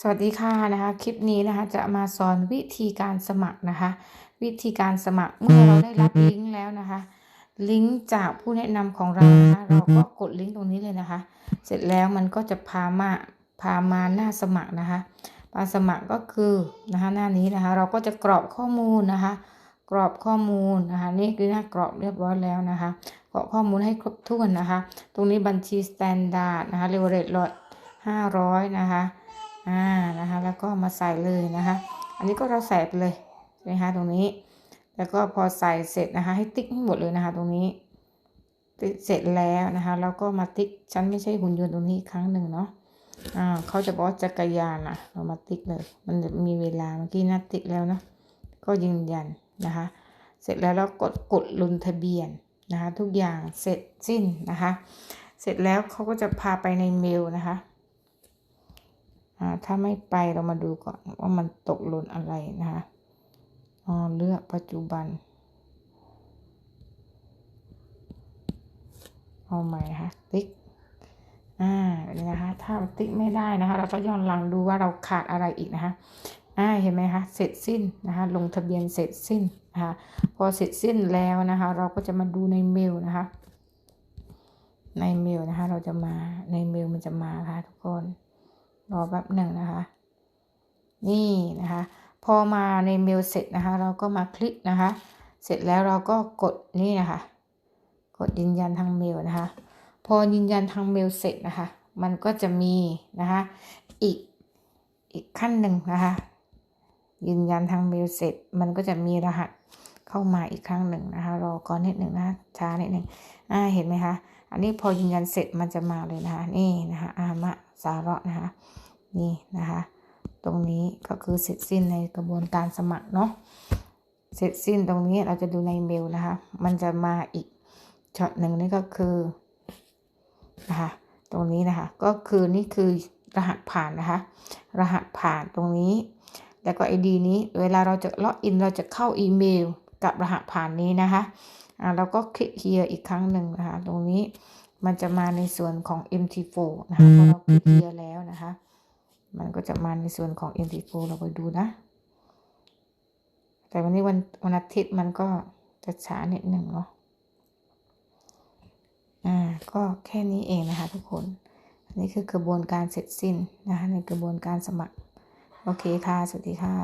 สวัสดีค่ะนะคะ คลิปนี้นะคะจะมาสอนวิธีการสมัครนะคะ วิธีการสมัครเมื่อเราได้รับลิงก์แล้วนะคะ ลิงก์จากผู้แนะนำของเรานะคะเราก็กดลิงก์ตรงนี้เลยนะคะ เสร็จแล้วมันก็จะพามาพามาหน้าสมัครนะคะมาสมัครก็คือนะคะหน้านี้นะคะ เราก็จะกรอกข้อมูลนะคะ กรอกข้อมูลนะคะ นี่คือหน้ากรอกเรียบร้อยแล้วนะคะกรอกข้อมูลให้ครบถ้วนนะคะ ตรงนี้บัญชีสแตนดาร์ดนะคะเรเวอเรจลดห้าร้อยนะคะ อ่านะคะ แล้วก็มาใส่เลยนะคะ อันนี้ก็เราใส่ไปเลยใช่ไหมคะตรงนี้ แล้วก็พอใส่เสร็จนะคะ ให้ติ๊กให้หมดเลยนะคะ ตรงนี้ ติ๊กเสร็จแล้วนะคะแล้วก็มาติ๊กฉันไม่ใช่หุ่นยนต์ตรงนี้ครั้งหนึ่งเนาะอ่าเขาจะบอกจักรยานนะเรามาติ๊กเลย มันมีเวลาเมื่อกี้นะติ๊กแล้วเนาะก็ยืนยันนะคะ เสร็จแล้วเรากดกดลงทะเบียนนะคะ ทุกอย่างเสร็จสิ้นนะคะ เสร็จแล้วเขาก็จะพาไปในเมลนะคะ ถ้าไม่ไปเรามาดูก่อนว่ามันตกหล่นอะไรนะคะอ๋อเลือกปัจจุบัน เอาใหม่นะคะติ๊กอ่านี่นะคะ ถ้าติ๊กไม่ได้นะคะ เราก็ย้อนหลังดูว่าเราขาดอะไรอีกนะคะอ่าเห็นไหมคะเสร็จสิ้นนะคะลงทะเบียนเสร็จสิ้นนะคะพอเสร็จสิ้นแล้วนะคะ เราก็จะมาดูในเมลนะคะ ในเมลนะคะ เราจะมาในเมลมันจะมาค่ะทุกคน แป๊บหนึ่งนะคะ นี่นะคะ พอมาในเมลเสร็จนะคะ เราก็มาคลิกนะคะ เสร็จแล้วเราก็กดนี่นะคะ กดยืนยันทางเมลนะคะ พอยืนยันทางเมลเสร็จนะคะ มันก็จะมีนะคะ อีกอีกขั้นหนึ่งนะคะ ยืนยันทางเมลเสร็จ มันก็จะมีรหัสเข้ามาอีกครั้งหนึ่งนะคะ รอก่อนนิดหนึ่งนะช้านิดหนึ่งอ่าเห็นไหมคะอันนี้พอยืนยันเสร็จมันจะมาเลยนะคะ นี่นะคะ อามะสาระนะคะ นี่นะคะ ตรงนี้ก็คือเสร็จสิ้นในกระบวนการสมัครเนาะเสร็จสิ้นตรงนี้เราจะดูในเมลนะคะ มันจะมาอีกช็อตหนึ่งนี่ก็คือนะคะตรงนี้นะคะก็คือนี่คือรหัสผ่านนะคะ รหัสผ่านตรงนี้ แล้วก็ ID นี้เวลาเราจะล็อกอินเราจะเข้าอีเมลกับรหัสผ่านนี้นะคะอ่าเราก็คลิกเฮียอีกครั้งหนึ่งนะคะ ตรงนี้มันจะมาในส่วนของ MT4 นะคะพอเราคลิกเฮียแล้วนะคะ มันก็จะมาในส่วนของ MT4 เราไปดูนะ แต่วันนี้วันวันอาทิตย์มันก็จะช้านิดหนึ่งเนาะ อ่า ก็แค่นี้เองนะคะทุกคน อันนี้คือกระบวนการเสร็จสิ้นนะคะในกระบวนการสมัคร โอเคค่ะ สวัสดีค่ะ